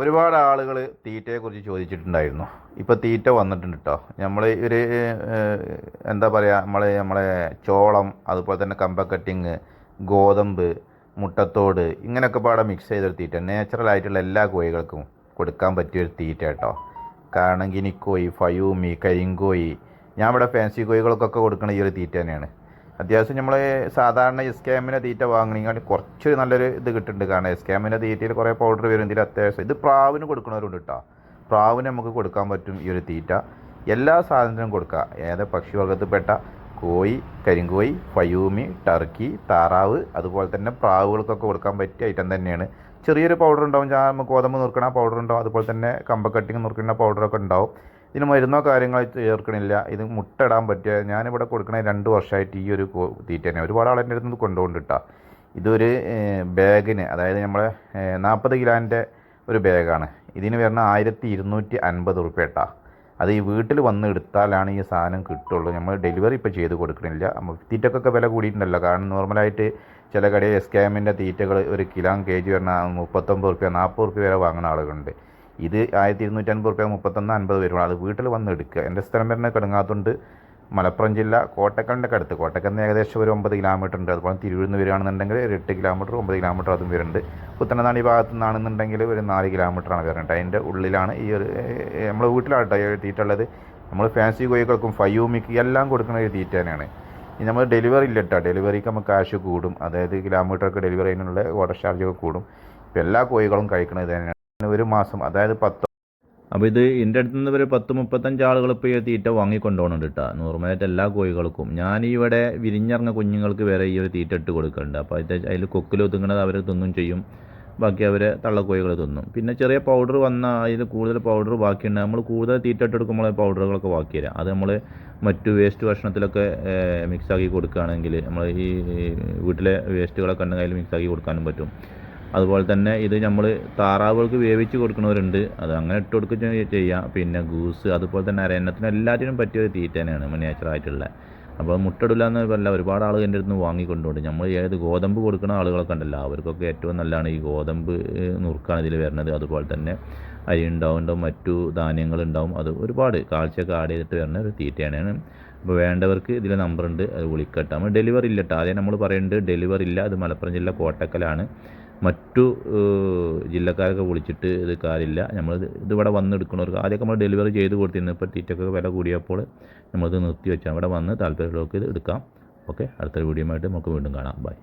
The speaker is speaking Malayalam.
ഒരുപാട് ആളുകൾ തീറ്റയെക്കുറിച്ച് ചോദിച്ചിട്ടുണ്ടായിരുന്നു. ഇപ്പോൾ തീറ്റ വന്നിട്ടുണ്ട് കേട്ടോ നമ്മൾ ഒരു എന്താ പറയുക നമ്മൾ നമ്മളെ ചോളം അതുപോലെ തന്നെ കമ്പക്കട്ടിങ് ഗോതമ്പ് മുട്ടത്തോട് ഇങ്ങനെയൊക്കെ പാടെ മിക്സ് ചെയ്തൊരു തീറ്റ. നാച്ചുറൽ ആയിട്ടുള്ള എല്ലാ കോഴികൾക്കും കൊടുക്കാൻ പറ്റിയൊരു തീറ്റ കേട്ടോ കാരണം ഗിനിക്കോയി ഫയൂമി കരിങ്കോയി ഞാൻ ഇവിടെ ഫാൻസി കോഴികൾക്കൊക്കെ കൊടുക്കുന്ന ഈ ഒരു തീറ്റ തന്നെയാണ്. അത്യാവശ്യം നമ്മൾ സാധാരണ എസ് കെ എമ്മിന്റെ തീറ്റ വാങ്ങണമെങ്കിൽ കുറച്ചൊരു നല്ലൊരു ഇത് കിട്ടുന്നുണ്ട് കാരണം എസ് കെ എമ്മിന്റെ തീറ്റയിൽ കുറേ പൗഡർ വരും. ഇതിൽ അത്യാവശ്യം ഇത് പ്രാവിന് കൊടുക്കുന്നവരുണ്ട് കേട്ടോ പ്രാവിന് നമുക്ക് കൊടുക്കാൻ പറ്റും ഈ ഒരു തീറ്റ. എല്ലാ സാധനത്തിനും കൊടുക്കുക ഏത് പക്ഷിവർഗത്തിൽപ്പെട്ട കോഴി കരിങ്കോഴി ഫയൂമി ടർക്കി താറാവ് അതുപോലെ തന്നെ പ്രാവുകൾക്കൊക്കെ കൊടുക്കാൻ പറ്റിയ ഐറ്റം തന്നെയാണ്. ചെറിയൊരു പൗഡർ ഉണ്ടാവും. നമുക്ക് ഗോതമ്പ് നുറുക്കണ പൗഡർ ഉണ്ടാവും. അതുപോലെ തന്നെ കമ്പക്കട്ടിങ് നുറുക്കുന്ന പൗഡറൊക്കെ ഉണ്ടാവും. ഇതിന് മരുന്നോ കാര്യങ്ങളോ ചേർക്കണില്ല. ഇത് മുട്ട ഇടാൻ പറ്റിയ ഞാനിവിടെ കൊടുക്കണ രണ്ട് വർഷമായിട്ട് ഈ ഒരു തീറ്റ തന്നെ ഒരുപാട് ആളെന്റെ അടുത്ത് കൊണ്ടുകൊണ്ടിട്ടാ ഇതൊരു ബാഗിന് അതായത് നമ്മളെ നാൽപ്പത് കിലോന്റെ ഒരു ബാഗാണ്. ഇതിന് വരുന്ന ആയിരത്തി ഇരുന്നൂറ്റി അൻപത് റുപ്യട്ടാ അത് ഈ വീട്ടിൽ വന്ന് എടുത്താലാണ് ഈ സാധനം കിട്ടുള്ളൂ. നമ്മൾ ഡെലിവറി ഇപ്പോൾ ചെയ്ത് കൊടുക്കണില്ല. നമ്മൾ തീറ്റക്കൊക്കെ വില കൂടിയിട്ടുണ്ടല്ലോ. കാരണം നോർമലായിട്ട് ചില കടയിൽ എസ് കെ എമ്മിന്റെ തീറ്റകൾ ഒരു കിലോ കെ ജി വരുന്ന മുപ്പത്തൊമ്പത് റുപ്യ നാൽപ്പത് റുപ്യ വരെ വാങ്ങുന്ന ആളുകളുണ്ട്. ഇത് ആയിരത്തി ഇരുന്നൂറ്റി അൻപത് റുപ്യ മുപ്പത്തൊന്ന് അൻപത് വരും അത് വീട്ടിൽ വന്ന് എടുക്കുക. എന്റെ സ്ഥലം വരുന്ന കിടങ്ങാത്തതുകൊണ്ട് മലപ്പുറം ജില്ല കോട്ടക്കലിന്റെ അടുത്ത് കോട്ടക്കലിന് ഏകദേശം ഒരു ഒമ്പത് കിലോമീറ്റർ ഉണ്ട്. അതുപോലെ നിന്ന് വരികയാണെന്നുണ്ടെങ്കിൽ ഒരു എട്ട് കിലോമീറ്റർ ഒമ്പത് കിലോമീറ്റർ അതും വരുന്നുണ്ട്. പുത്തനത്താണി ഭാഗത്തു നിന്നാണെന്നുണ്ടെങ്കിൽ ഒരു നാല് കിലോമീറ്ററാണ് വരുന്നത്. അതിന്റെ ഉള്ളിലാണ് ഈ ഒരു നമ്മൾ വീട്ടിലാട്ടോ ഉള്ളത്. നമ്മൾ ഫാൻസി കോഴികൾക്കും ഫയൂമിക്ക് എല്ലാം കൊടുക്കുന്ന ഒരു തീറ്റ തന്നെയാണ്. ഇനി നമ്മൾ ഡെലിവറി ഇല്ല കേട്ടോ ഡെലിവറിക്ക് നമുക്ക് കാശ് കൂടും. അതായത് കിലോമീറ്ററൊക്കെ ഡെലിവറി ചെയ്യുന്നുള്ള ഓർഡർ ചാർജൊക്കെ കൂടും. ഇപ്പം എല്ലാ കോഴികളും കഴിക്കുന്നത് തന്നെയാണ്. ഒരു മാസം അതായത് പത്ത് അപ്പോൾ ഇത് എന്റെ അടുത്ത് നിന്ന് ഒരു പത്ത് മുപ്പത്തഞ്ച് ആളുകൾ ഇപ്പോൾ ഈ തീറ്റ വാങ്ങിക്കൊണ്ടുപോകണം കേട്ടോ നോർമലായിട്ട് എല്ലാ കോഴികൾക്കും. ഞാൻ ഇവിടെ വിരിഞ്ഞിറങ്ങ കുഞ്ഞുങ്ങൾക്ക് വരെ ഈ ഒരു തീറ്റ ഇട്ട് കൊടുക്കുന്നുണ്ട് അപ്പോൾ ഇത് അതിൽ കൊക്കിൽ ഒതുങ്ങണത് അവർ തിന്നും ചെയ്യും. ബാക്കി അവർ തള്ളക്കോഴികൾ തിന്നും. പിന്നെ ചെറിയ പൗഡർ വന്ന അതിൽ കൂടുതൽ പൗഡർ ബാക്കിയുണ്ട്. നമ്മൾ കൂടുതൽ തീറ്റ ഇട്ട് കൊടുക്കുമ്പോൾ പൗഡറുകളൊക്കെ ബാക്കി തരാം അത് നമ്മൾ മറ്റു വേസ്റ്റ് ഭക്ഷണത്തിലൊക്കെ മിക്സാക്കി കൊടുക്കുകയാണെങ്കിൽ നമ്മൾ ഈ വീട്ടിലെ വേസ്റ്റുകളൊക്കെ ഉണ്ടെങ്കിൽ അതിൽ മിക്സാക്കി കൊടുക്കാനും പറ്റും. അതുപോലെ തന്നെ ഇത് നമ്മൾ താറാവുകൾക്ക് വേവിച്ച് കൊടുക്കുന്നവരുണ്ട്. അത് അങ്ങനെ ഇട്ട് കൊടുക്കുക ചെയ്യാം. പിന്നെ ഗൂസ് അതുപോലെ തന്നെ അരയന്നത്തിനും എല്ലാറ്റിനും പറ്റിയ ഒരു തീറ്റ തന്നെയാണ് നാച്ചുറലായിട്ടുള്ള അപ്പോൾ മുട്ടടില്ല എന്ന് പറയില്ല ഒരുപാട് ആളുകൾ എന്റെ അടുത്ത് നിന്ന് വാങ്ങിക്കൊണ്ടുണ്ട്. നമ്മൾ ഏത് ഗോതമ്പ് കൊടുക്കുന്ന ആളുകളൊക്കെ ഉണ്ടല്ലോ അവർക്കൊക്കെ ഏറ്റവും നല്ലതാണ് ഈ ഗോതമ്പ് നുറുക്കാണ് ഇതിൽ വരുന്നത്. അതുപോലെ തന്നെ അരി ഉണ്ടാവും ഉണ്ടാവും മറ്റു ധാന്യങ്ങളുണ്ടാവും അത് ഒരുപാട് കാഴ്ചയൊക്കെ ആഡ് ചെയ്തിട്ട് വരുന്ന ഒരു തീറ്റയാണ് അപ്പോൾ വേണ്ടവർക്ക് ഇതിൽ നമ്പറുണ്ട് അത് വിളിക്കട്ടെ. നമ്മൾ ഡെലിവറി ഇല്ല കേട്ടോ ആദ്യം നമ്മൾ പറയുന്നുണ്ട് ഡെലിവറി ഇല്ല. അത് മലപ്പുറം ജില്ല കോട്ടക്കലാണ്. മറ്റു ജില്ലക്കാരൊക്കെ വിളിച്ചിട്ട് ഇത് കാര്യമില്ല. നമ്മൾ ഇതിവിടെ വന്ന് എടുക്കണവർക്ക് ആദ്യമൊക്കെ നമ്മൾ ഡെലിവറി ചെയ്ത് കൊടുത്തിരുന്നു ഇപ്പോൾ തീറ്റക്കൊക്കെ വില കൂടിയപ്പോൾ നമ്മളിത് നിർത്തി വെച്ചാൽ ഇവിടെ വന്ന് താല്പര്യമുള്ളവർക്ക് ഇത് എടുക്കാം. ഓക്കെ അടുത്തൊരു വീഡിയോ ആയിട്ട് നമുക്ക് വീണ്ടും കാണാം. ബൈ